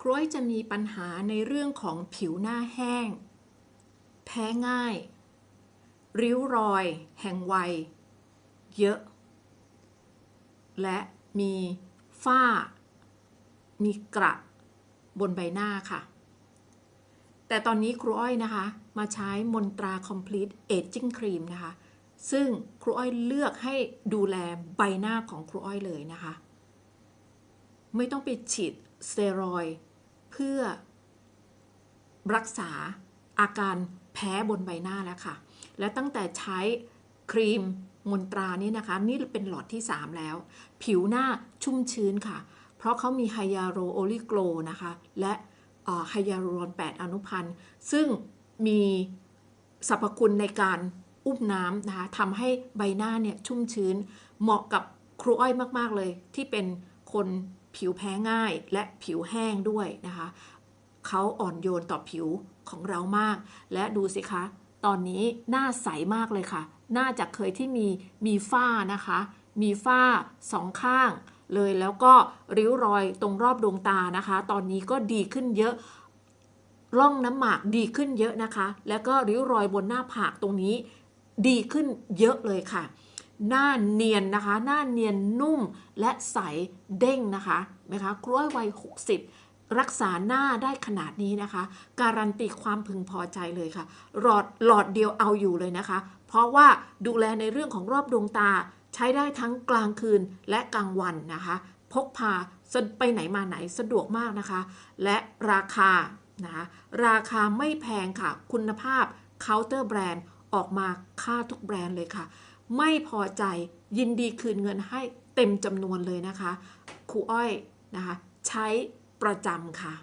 คร้อยจะมีปัญหาในเรื่องของผิวหน้าแห้ง แพ้ง่าย ริ้วรอย แห่งวัย เยอะ และมีฝ้า มีกระบนใบหน้าค่ะ แต่ตอนนี้ครูอ้อยนะคะ มาใช้มนตรา Complete Aging Cream นะคะ ซึ่งครูอ้อยเลือกให้ดูแลใบหน้าของครูอ้อยเลยนะคะ ไม่ต้องไปฉีดสเตียรอยด์ พื่อ รักษาอาการแพ้บนใบหน้าแล้วค่ะ และตั้งแต่ใช้ครีมมนตรานี้นะคะ นี่เป็นหลอดที่ 3 แล้ว ผิวหน้าชุ่มชื้นค่ะ เพราะเขามีไฮยาโรโอลิโกลนะคะ และไฮยาลูรอน 8 อนุพันธ์ ซึ่งมีสรรพคุณในการอุ้มน้ำนะคะทำให้ใบหน้าเนี่ยชุ่มชื้น เหมาะกับครูอ้อยมาก ๆ เลยที่เป็นคน ผิวแพ้ง่ายและผิวแห้งด้วยนะคะ เขาอ่อนโยนต่อผิวของเรามาก และดูสิคะ ตอนนี้หน้าใสมากเลยค่ะ หน้าจากเคยที่มีมีฝ้านะคะ มีฝ้าสองข้าง เลยแล้วก็ริ้วรอยตรงรอบดวงตานะคะ ตอนนี้ก็ดีขึ้นเยอะร่องน้ำหมากดีขึ้นเยอะนะคะ แล้วก็ริ้วรอยบนหน้าผากตรงนี้ดีขึ้นเยอะเลยค่ะ หน้าเนียนนะคะ หน้าเนียนนุ่มและใสเด้งนะคะนะคะกล้วยวัย 60 รักษาหน้าได้ขนาดนี้นะคะ การันตีความพึงพอใจเลยค่ะ หลอดหลอดเดียวเอาอยู่เลยนะคะ เพราะว่าดูแลในเรื่องของรอบดวงตาใช้ได้ทั้งกลางคืนและกลางวันนะคะ พกพาไปไหนมาไหนสะดวกมากนะคะ และราคานะคะราคาไม่แพงค่ะ คุณภาพเคาน์เตอร์แบรนด์ออกมาค่าทุกแบรนด์เลยค่ะ ไม่พอใจยินดีคืนเงินให้เต็มจำนวนเลยนะคะครูอ้อยนะคะ ใช้ประจำค่ะ